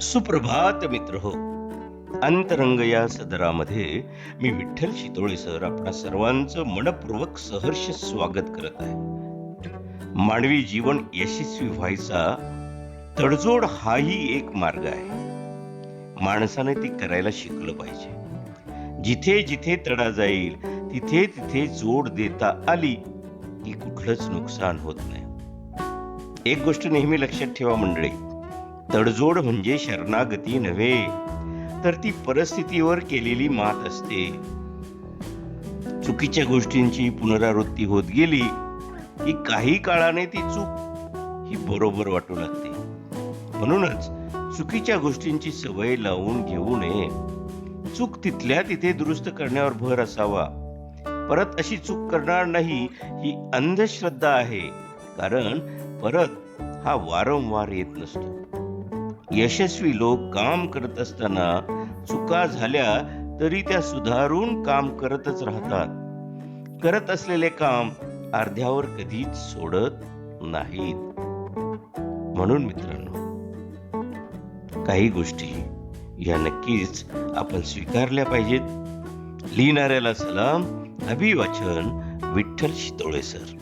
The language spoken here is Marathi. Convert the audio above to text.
सुप्रभात मित्र हो. अंतरंग या सदरामध्ये मी विठ्ठल शितोळे सर आपणा सर्वांचं मनपूर्वक सहर्ष स्वागत करत आहे. मानवी जीवन यशस्वी व्हायचा तडजोड हाही एक मार्ग आहे. माणसाने ती करायला शिकलं पाहिजे. जिथे जिथे तडा जाईल तिथे तिथे जोड देता आली की कुठलंच नुकसान होत नाही. एक गोष्ट नेहमी लक्षात ठेवा मंडळी तडजोड म्हणजे शरणागती नव्हे तर ती परिस्थितीवर केलेली मात असते. चुकीच्या गोष्टींची पुनरावृत्ती होत गेली की काही काळाने ती चूक ही बरोबर वाटू लागते. म्हणूनच चुकीच्या गोष्टींची सवय लावून घेऊ नये. चूक तिथल्या तिथे दुरुस्त करण्यावर भर असावा. परत अशी चूक करणार नाही ही अंधश्रद्धा आहे कारण परत हा वारंवार येत नसतो. यशस्वी लोक काम करत असताना चुका झाल्या तरी त्या सुधारून काम करतच राहतात. करत असलेले काम अर्ध्यावर कधीच सोडत नाहीत. म्हणून मित्रांनो काही गोष्टी या नक्कीच आपण स्वीकारल्या पाहिजेत. लिहिणाऱ्याला सलाम. अभिवाचन विठ्ठल शितोळे सर.